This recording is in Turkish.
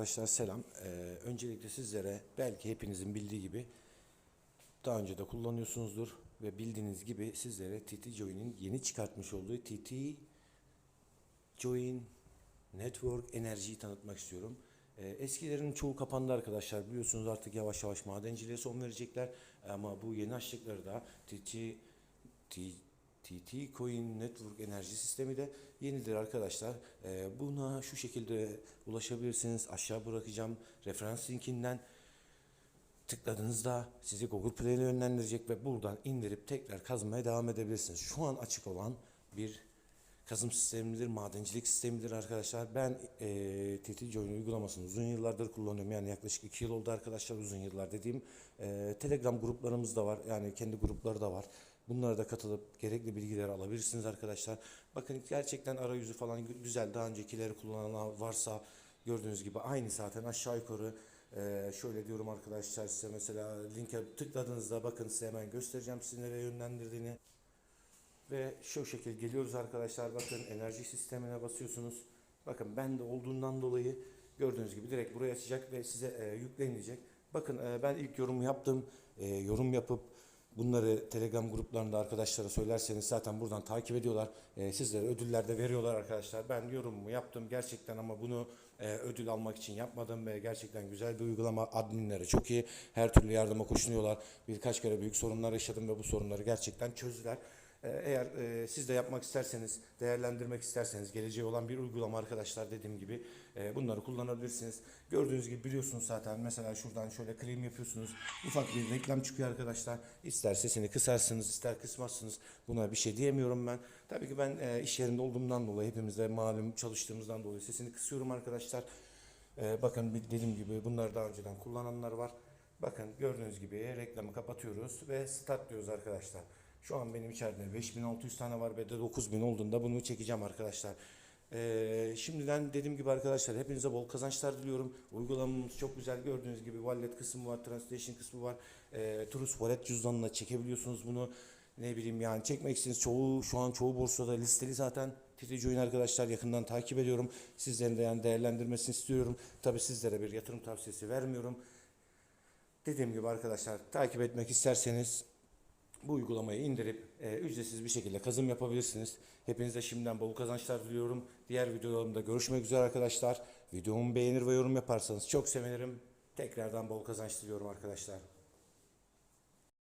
arkadaşlar selam. Ee, öncelikle sizlere belki hepinizin bildiği gibi daha önce de kullanıyorsunuzdur ve bildiğiniz gibi sizlere TT Join'in yeni çıkartmış olduğu TT Join Network Enerji'yi tanıtmak istiyorum. Ee, eskilerin çoğu kapandı arkadaşlar. Biliyorsunuz artık yavaş yavaş madenciliğe son verecekler. Ama bu yeni açtıkları da TT T, TT Coin Network enerji sistemi de yenidir arkadaşlar. Ee, buna şu şekilde ulaşabilirsiniz. Aşağı bırakacağım referans linkinden tıkladığınızda sizi Google Play'e yönlendirecek ve buradan indirip tekrar kazmaya devam edebilirsiniz. Şu an açık olan bir kazım sistemidir, madencilik sistemidir arkadaşlar. Ben e, TT Join uygulamasını uzun yıllardır kullanıyorum. Yani yaklaşık 2 yıl oldu arkadaşlar uzun yıllar dediğim. E, Telegram gruplarımız da var. Yani kendi grupları da var. Bunlara da katılıp gerekli bilgileri alabilirsiniz arkadaşlar. Bakın gerçekten arayüzü falan gü- güzel. Daha öncekileri kullanan varsa gördüğünüz gibi aynı zaten aşağı yukarı e, şöyle diyorum arkadaşlar size mesela linke tıkladığınızda bakın size hemen göstereceğim sizi yönlendirdiğini. Ve şu şekil geliyoruz arkadaşlar. Bakın enerji sistemine basıyorsunuz. Bakın ben olduğundan dolayı gördüğünüz gibi direkt buraya açacak ve size e, yüklenilecek. Bakın e, ben ilk yorum yaptım. E, yorum yapıp bunları Telegram gruplarında arkadaşlara söylerseniz zaten buradan takip ediyorlar. E, sizlere ödüller de veriyorlar arkadaşlar. Ben yorumumu yaptım gerçekten ama bunu e, ödül almak için yapmadım ve gerçekten güzel bir uygulama. Adminlere çok iyi. Her türlü yardıma koşunuyorlar. Birkaç kere büyük sorunlar yaşadım ve bu sorunları gerçekten çözdüler. Ee, Eğer e, siz de yapmak isterseniz, değerlendirmek isterseniz geleceği olan bir uygulama arkadaşlar dediğim gibi e, bunları kullanabilirsiniz. Gördüğünüz gibi biliyorsunuz zaten mesela şuradan şöyle claim yapıyorsunuz. Ufak bir reklam çıkıyor arkadaşlar. İster sesini kısarsınız, ister kısmazsınız. Buna bir şey diyemiyorum ben. Tabii ki ben e, iş yerinde olduğumdan dolayı hepimiz de malum çalıştığımızdan dolayı sesini kısıyorum arkadaşlar. Ee, bakın dediğim gibi bunları daha önceden kullananlar var. Bakın gördüğünüz gibi reklamı kapatıyoruz ve start diyoruz arkadaşlar. Şu an benim içeride 5600 tane var ve de 9000 olduğunda bunu çekeceğim arkadaşlar. Ee, şimdiden dediğim gibi arkadaşlar hepinize bol kazançlar diliyorum. Uygulamamız çok güzel gördüğünüz gibi wallet kısmı var, translation kısmı var. Ee, Trust Wallet cüzdanına çekebiliyorsunuz bunu. Ne bileyim yani çekmek istediğiniz çoğu şu an çoğu borsada listeli zaten. TT Join arkadaşlar yakından takip ediyorum. Sizlerin de yani değerlendirmesini istiyorum. Tabii sizlere bir yatırım tavsiyesi vermiyorum. Dediğim gibi arkadaşlar takip etmek isterseniz bu uygulamayı indirip e, ücretsiz bir şekilde kazım yapabilirsiniz. Hepinize şimdiden bol kazançlar diliyorum. Diğer videolarımda görüşmek üzere arkadaşlar. Videomu beğenir ve yorum yaparsanız çok sevinirim. Tekrardan bol kazanç diliyorum arkadaşlar.